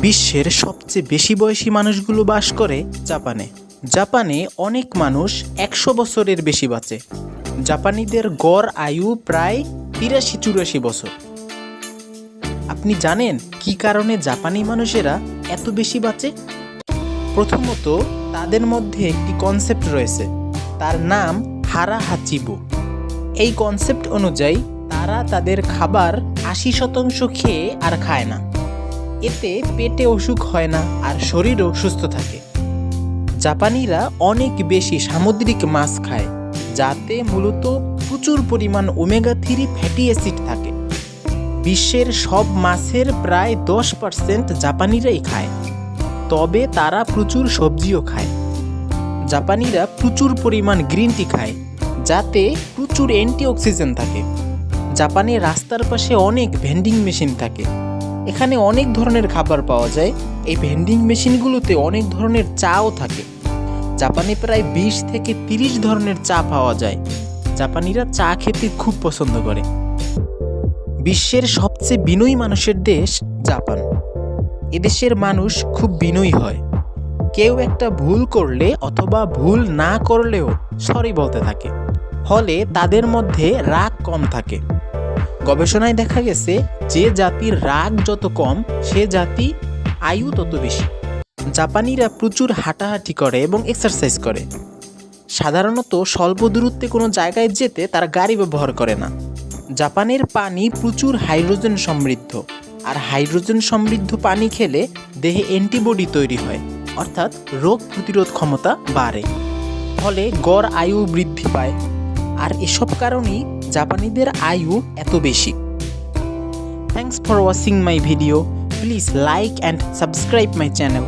বিশ্বের সবচেয়ে বেশি বয়সী মানুষগুলো বাস করে জাপানে। জাপানে অনেক মানুষ একশো বছরের বেশি বাঁচে। জাপানিদের গড় আয়ু প্রায় তিরাশি চুরাশি বছর। আপনি জানেন কি কারণে জাপানি মানুষেরা এত বেশি বাঁচে? প্রথমত, তাদের মধ্যে একটি কনসেপ্ট রয়েছে। তার নাম হারা হাচিবু এই কনসেপ্ট অনুযায়ী তারা তাদের খাবার আশি শতাংশ খেয়ে আর খায় না। এতে পেটে অসুখ হয় না আর শরীরও সুস্থ থাকে। জাপানিরা অনেক বেশি সামুদ্রিক মাছ খায়, যাতে মূলত প্রচুর পরিমাণ ওমেগা থ্রি ফ্যাটি অ্যাসিড থাকে। বিশ্বের সব মাছের প্রায় দশ পার্সেন্ট জাপানিরাই খায়, তবে তারা প্রচুর সবজিও খায়। জাপানিরা প্রচুর পরিমাণ গ্রিন টি খায়, যাতে প্রচুর অ্যান্টিঅক্সিজেন থাকে। জাপানে রাস্তার পাশে অনেক ভেন্ডিং মেশিন থাকে। এখানে অনেক ধরনের খাবার পাওয়া যায়। এই ভেন্ডিং মেশিনগুলোতে অনেক ধরনের চাও থাকে। জাপানে প্রায় বিশ থেকে তিরিশ ধরনের চা পাওয়া যায়। জাপানিরা চা খেতে খুব পছন্দ করে। বিশ্বের সবচেয়ে বিনয়ী মানুষের দেশ জাপান। এদেশের মানুষ খুব বিনয়ী হয়। কেউ একটা ভুল করলে অথবা ভুল না করলেও সরি বলতে থাকে। ফলে তাদের মধ্যে রাগ কম থাকে। গবেষণায় দেখা গেছে যে জাতির রাগ যত কম, সে জাতি আয়ু তত বেশি। জাপানিরা প্রচুর হাঁটাহাঁটি করে এবং এক্সারসাইজ করে। সাধারণত স্বল্প দূরত্বে কোনো জায়গায় যেতে তারা গাড়ি ব্যবহার করে না। জাপানের পানি প্রচুর হাইড্রোজেন সমৃদ্ধ, আর হাইড্রোজেন সমৃদ্ধ পানি খেলে দেহে অ্যান্টিবডি তৈরি হয়, অর্থাৎ রোগ প্রতিরোধ ক্ষমতা বাড়ে। ফলে গড় আয়ু বৃদ্ধি পায়, আর এসব কারণেই জাপানিদের আয়ু এত বেশি। Thanks for watching my video please like and subscribe my channel